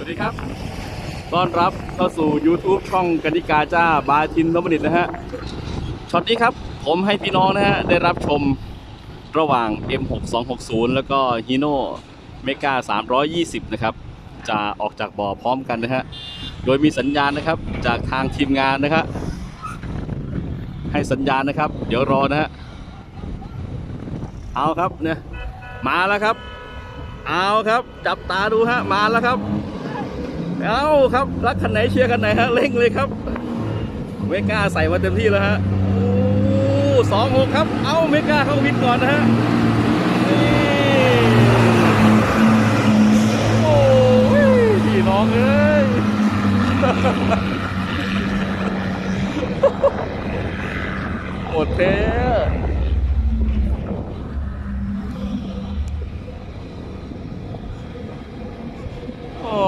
สวัสดีครับ ต้อนรับเข้าสู่ YouTube ช่องกนิกาจ้า บาทินนพนิตนะฮะ ช็อตนี้ครับ ผมให้พี่น้องนะฮะ ได้รับชมระหว่าง M6260 แล้วก็ Hino Mega 320 นะครับ จะออกจากบ่อพร้อมกันนะฮะ โดยมีสัญญาณนะครับ จากทางทีมงานนะครับ ให้สัญญาณนะครับ เดี๋ยวรอนะฮะ เอาครับเนี่ยมาแล้วครับ เอาครับ จับตาดูฮะ มาแล้วครับ เอาครับ รักคันไหนเชียร์คันไหนฮะเร่งเลยครับ เมกาใส่มาเต็มที่แล้วฮะโอ้สองหกครับ เอาเมกาเข้าวินก่อนนะฮะ นี่โอ้ยพี่น้องเอ้ย หมดเท โอ้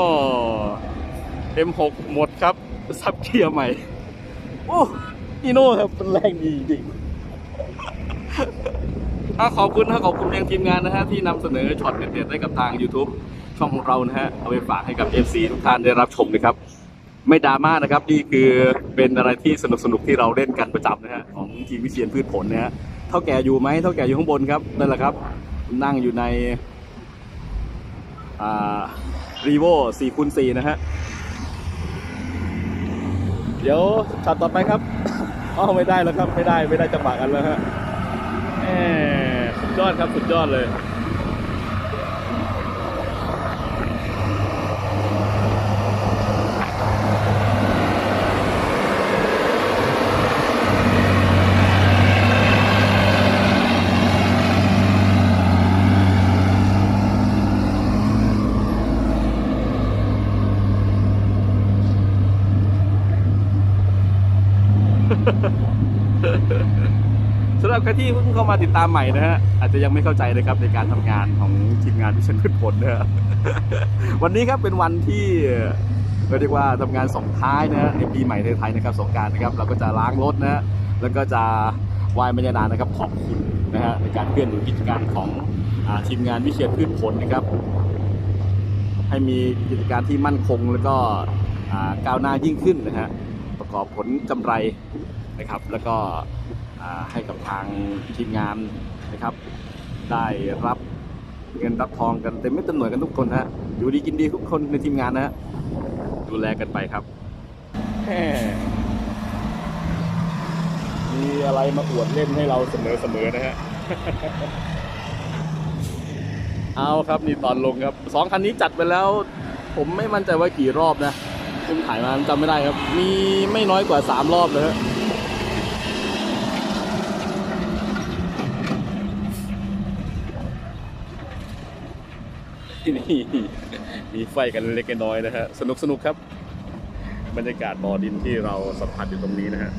M6 หมดครับซับเกียร์ใหม่ โอ้อีโน่ครับเป็นแรงดีจริงถ้าขอบคุณนะขอบคุณยังทีมงานนะฮะที่นำเสนอช็อตเด็ดๆให้กับทาง YouTube ช่องของเรานะฮะเอาไปฝากให้กับ FC ทุกท่านได้รับชมนะครับ ไม่ดราม่านะครับนี่คือเป็นอะไรที่สนุกๆที่เราเล่นกันประจำนะฮะของทีมวิเชียนพืชผลนะฮะเท่าแก่อยู่ไหมเท่าแก่อยู่ข้างบนครับนั่นแหละครับ นั่งอยู่ในรีโว่4คูณ4นะฮะ เดี๋ยวช็อตต่อไปครับอ๋อไม่ได้แล้วครับไม่ได้ไม่ได้จังหวะกันแล้วฮะแหมสุดยอดครับสุดยอดเลย สำหรับใครที่เพิ่งเข้ามาติดตามใหม่นะฮะอาจจะยังไม่เข้าใจนะครับในการทำงานของทีมงานวิชันพืชผลนะฮะวันนี้ครับเป็นวันที่เรียกว่าทำงานส่งท้ายนะฮะในปีใหม่ไทยๆนะครับสงการนะครับ เราก็จะล้างรถนะฮะแล้วก็จะวายบรรยานนะครับขอบคุณนะฮะในการเคลื่อนไหวกิจการของอทีมงานวิเชียรพืชผลนะครับ ให้มีกิจการที่มั่นคงแล้วก็ก้าวหน้ายิ่งขึ้นนะฮะ ประกอบผลกำไรนะครับ แล้วก็อ่าให้กับทางทีมงานนะครับ ได้รับเงินรับทองกันเต็มไม่เต็มหน่วยกันทุกคนฮะอยู่ดีกินดีทุกคนในทีมงานนะฮะดูแลกันไปครับแหมมีอะไรมาอวดเล่นให้เราเสมอเสมอๆนะฮะเอาครับนี่ตอนลงครับสองคันนี้จัดไปแล้ว ผมไม่มั่นใจว่ากี่รอบนะ ผมถ่ายมาจำไม่ได้ครับ มีไม่น้อยกว่าสามรอบเลยฮะนี่มีไฟกันเล็กน้อยนะฮะสนุกสนุกครับ บรรยากาศบ่อดินที่เราสัมผัสอยู่ตรงนี้นะฮะ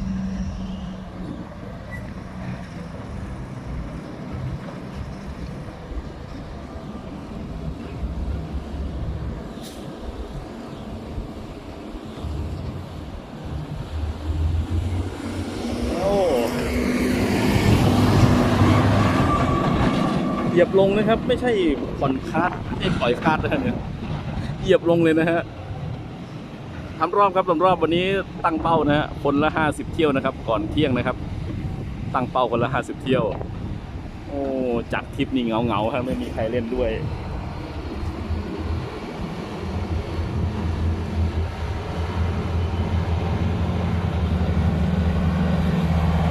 ยียบลงนะครับ ไม่ใช่ผ่อนคาดไม่ใช่ปล่อยคาดนะเนี่ยเหยียบลงเลยนะฮะทำรอบครับทำรอบวันนี้ตั้งเป้านะฮะคนละห้าสิบเที่ยวนะครับ ก่อนเที่ยงนะครับ ตั้งเป้าคนละห้าสิบเที่ยว โอ้จัดทริปนี่เงาเงาครับไม่มีใครเล่นด้วย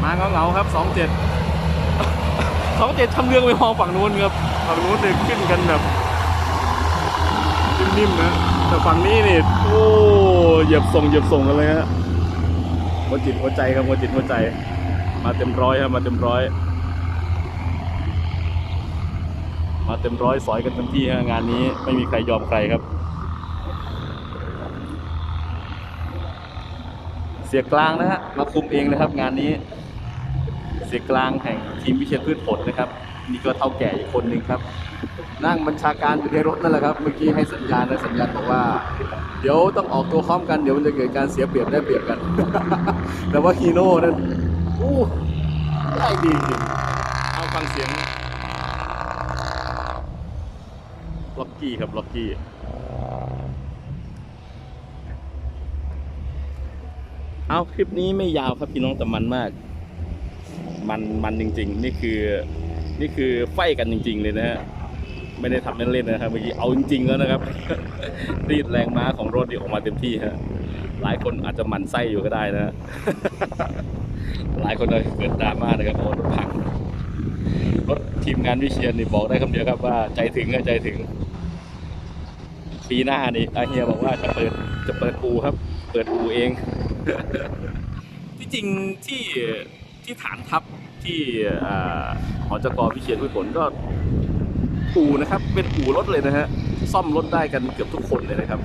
มาเงาเงาครับสองเจ็ด สองเจ็ดทำเรื่องไปมองฝั่งนู้นครับฝั่งนู้นเนี่ยขึ้นกันแบบนิ่มๆนะแต่ฝั่งนี้นี่โอ้เหยียบส่งเหยียบส่งกันเลยฮะหัวจิตหัวใจครับหัวจิตหัวใจ มาเต็มร้อยครับมาเต็มร้อยมาเต็มร้อยสอยกันเต็มที่ฮะงานนี้ไม่มีใครยอมใครครับ เสียกลางนะฮะมาคุมเองนะครับงานนี้ เสียกลางแห่งทีมวิเชียรพืชผลนะครับ นี่ก็เท่าแก่อีกคนหนึ่งครับ นั่งบัญชาการอยู่ในรถนั่นแหละครับ เมื่อกี้ให้สัญญาณนะสัญญาณบอกว่า เดี๋ยวต้องออกตัวค้อมกันเดี๋ยวมันจะเกิดการเสียเปรียบได้เปรียบกัน แต่ว่าฮีโน่นั้นอู้ได้ดีจริงเอาฟังเสียงล็อกกี้ครับล็อกกี้เอาคลิปนี้ไม่ยาวครับพี่น้องแต่มันมาก มันมันจริง ๆ นี่คือนี่คือไฟกันจริง ๆ เลยนะฮะไม่ได้ทำเล่นๆนะครับเมื่อกี้เอาจริง ๆ แล้วนะครับ รีดแรงม้าของรถนี่ออกมาเต็มที่ฮะหลายคนอาจจะหมั่นไส้อยู่ก็ได้นะฮะหลายคนเลยเกิดดราม่านะครับเพราะว่ารถพังรถทีมงานวิเชียนนี่บอกได้คำเดียวครับว่าใจถึงอะใจถึง ปีหน้านี่อาเฮียบอกว่าจะเปิดจะเปิดอูครับ เปิดอูเอง ที่จริงที่ที่ฐานทัพ ที่หอจกรพิเชียนพืชผลก็อูนะครับ เป็นอูรถเลยนะฮะซ่อมรถได้กันเกือบทุกคนเลยนะครับ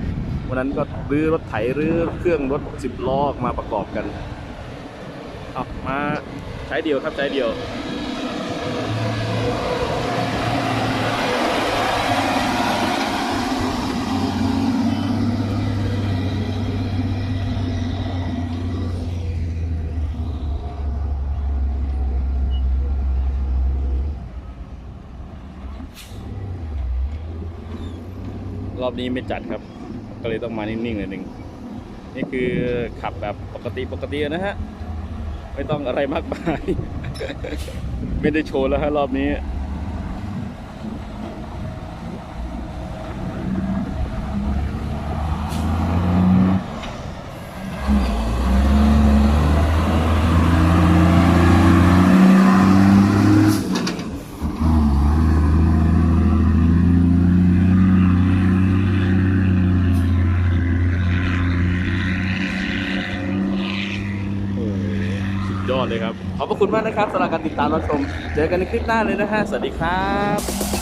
วันนั้นก็รื้อรถไถรื้อเครื่องรถสิบล้อมาประกอบกันเอามาใช้เดียวครับใช้เดียว อบนี้ไม่จัดครับ ก็เลยต้องมานิ่งๆหน่อยหนึ่งนี่คือขับแบบปกติปกตินะฮะ ไม่ต้องอะไรมากมาย ไม่ได้โชว์แล้วฮะรอบนี้ ยอดเลยครับ ขอบพระคุณมากนะครับสำหรับการติดตามรับชม เจอกันในคลิปหน้าเลยนะฮะ สวัสดีครับ